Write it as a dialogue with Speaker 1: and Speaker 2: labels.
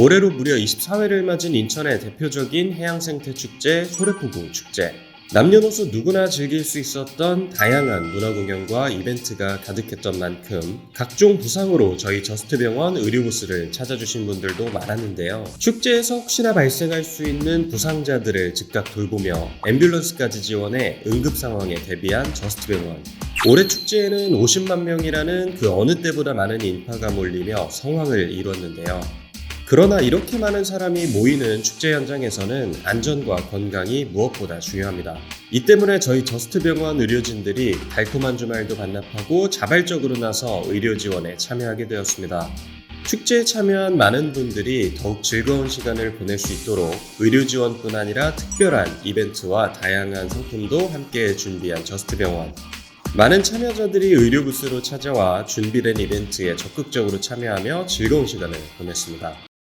Speaker 1: 올해로 무려 24회를 맞은 인천의 대표적인 해양생태 축제 소래포구 축제. 남녀노소 누구나 즐길 수 있었던 다양한 문화공연과 이벤트가 가득했던 만큼 각종 부상으로 저희 저스트병원 의료부스를 찾아주신 분들도 많았는데요. 축제에서 혹시나 발생할 수 있는 부상자들을 즉각 돌보며 앰뷸런스까지 지원해 응급 상황에 대비한 저스트병원. 올해 축제에는 50만 명이라는 그 어느 때보다 많은 인파가 몰리며 성황을 이뤘는데요. 그러나 이렇게 많은 사람이 모이는 축제 현장에서는 안전과 건강이 무엇보다 중요합니다. 이 때문에 저희 저스트병원 의료진들이 달콤한 주말도 반납하고 자발적으로 나서 의료 지원에 참여하게 되었습니다. 축제에 참여한 많은 분들이 더욱 즐거운 시간을 보낼 수 있도록 의료 지원뿐 아니라 특별한 이벤트와 다양한 상품도 함께 준비한 저스트병원. 많은 참여자들이 의료 부스로 찾아와 준비된 이벤트에 적극적으로 참여하며 즐거운 시간을 보냈습니다.